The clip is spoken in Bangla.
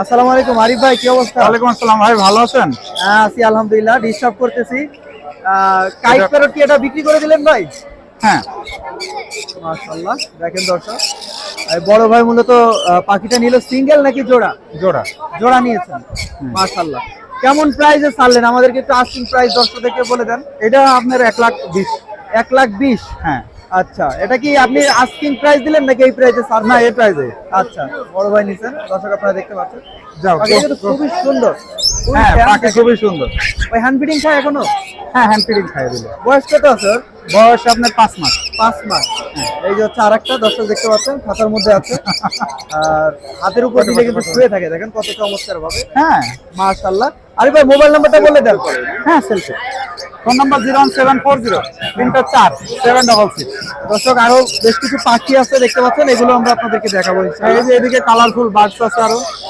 আসসালামু আলাইকুম আরিফ ভাই কি অবস্থা? ওয়ালাইকুম আসসালাম ভাই ভালো আছেন? হ্যাঁ আছি আলহামদুলিল্লাহ ডিস্টার্ব করতেছি। কাইট প্যারট কি এটা বিক্রি করে দিলেন ভাই? হ্যাঁ। মাশাআল্লাহ দেখেন দর্শক। বড় ভাই মূলত পাখিটা নিল সিঙ্গেল নাকি জোড়া? জোড়া। জোড়া নিয়েছেন। মাশাআল্লাহ। কেমন প্রাইসে ছাড়লেন? আমাদেরকে একটু আস্কিং প্রাইস দর্শকদেরকে বলে দেন। এটা আপনার এক লাখ বিশ। এক লাখ বিশ? হ্যাঁ। আচ্ছা এটা কি আপনি আস্কিং প্রাইস দিলেন নাকি এই প্রাইসে না এই প্রাইজে আচ্ছা বড় ভাই নিছেন দর্শক আপনারা দেখতে পাচ্ছেন। যাও। খুবই সুন্দর। খুবই হ্যাঁ পাখি খুবই সুন্দর। ওই হ্যান্ড ফিডিং খায় এখনও? হ্যাঁ হ্যান্ড ফিডিং খাইয়ে দিল বয়স কত আছে? বয়স আপনার পাঁচ মাস। পাঁচ মাস। এই যে হচ্ছে আরেকটা দর্শক দেখতে পাচ্ছেন খাতার মধ্যে আছে। আর হাতের উপর দিলে কিন্তু শুয়ে থাকে দেখেন কত চমৎকার ভাবে হ্যাঁ। মাশাআল্লাহ। আরে ভাই মোবাইল নাম্বারটা বলে দেন। হ্যাঁ selfie phone number zero one seven four zero তিনটা চার, সেভেন ডবল সিক্স। দর্শক, আরও বেশ কিছু পাখি আছে দেখতে পাচ্ছেন, এগুলো আমরা আপনাদেরকে দেখাবো। এই যে এদিকে কালারফুল বার্ডস আছে আরও।